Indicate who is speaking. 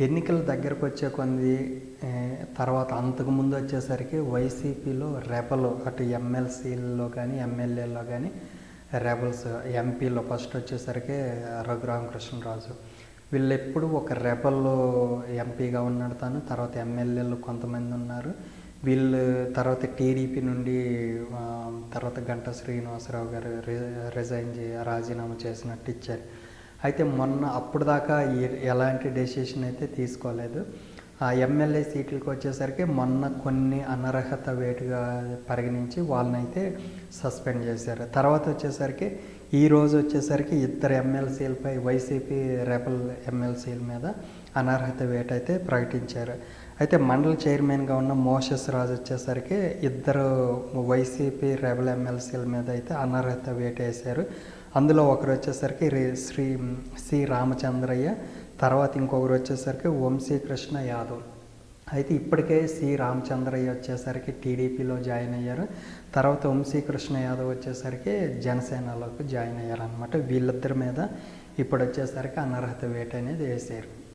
Speaker 1: ఎన్నికల దగ్గరకు వచ్చే కొంది తర్వాత అంతకుముందు వచ్చేసరికి వైసీపీలో రెబలు అటు ఎమ్మెల్సీల్లో కానీ ఎమ్మెల్యేలో కానీ రెబల్స్ ఎంపీలో ఫస్ట్ వచ్చేసరికి రఘురామకృష్ణరాజు వీళ్ళు ఎప్పుడు ఒక రెబల్ ఎంపీగా ఉన్నాడు తాను తర్వాత ఎమ్మెల్యేలు కొంతమంది ఉన్నారు. వీళ్ళు తర్వాత టీడీపీ నుండి తర్వాత గంటా శ్రీనివాసరావు గారు రి- రిజైన్ చే రాజీనామా చేసినట్టు ఇచ్చారు. అయితే మొన్న అప్పుడు దాకా ఎలాంటి డెసిషన్ అయితే తీసుకోలేదు. ఆ ఎమ్మెల్యే సీట్లకు వచ్చేసరికి మొన్న కొన్ని అనర్హత వేటుగా పరిగణించి వాళ్ళనైతే సస్పెండ్ చేశారు. తర్వాత వచ్చేసరికి ఈ రోజు వచ్చేసరికి ఇద్దరు ఎమ్మెల్సీలపై వైసీపీ రెబల్ ఎమ్మెల్సీల మీద అనర్హత వేటు అయితే ప్రకటించారు. అయితే మండల చైర్మన్గా ఉన్న మోషస్ రాజు వచ్చేసరికి ఇద్దరు వైసీపీ రెబల్ ఎమ్మెల్సీల మీద అయితే అనర్హత వేటు అందులో ఒకరు వచ్చేసరికి శ్రీ సి రామచంద్రయ్య తర్వాత ఇంకొకరు వచ్చేసరికి వంశీకృష్ణ యాదవ్. అయితే ఇప్పటికే సి రామచంద్రయ్య వచ్చేసరికి టీడీపీలో జాయిన్ అయ్యారు. తర్వాత వంశీకృష్ణ యాదవ్ వచ్చేసరికి జనసేనలోకి జాయిన్ అయ్యారు అనమాట వీళ్ళిద్దరి మీద ఇప్పుడు వచ్చేసరికి అనర్హత వేట అనేది వేసారు.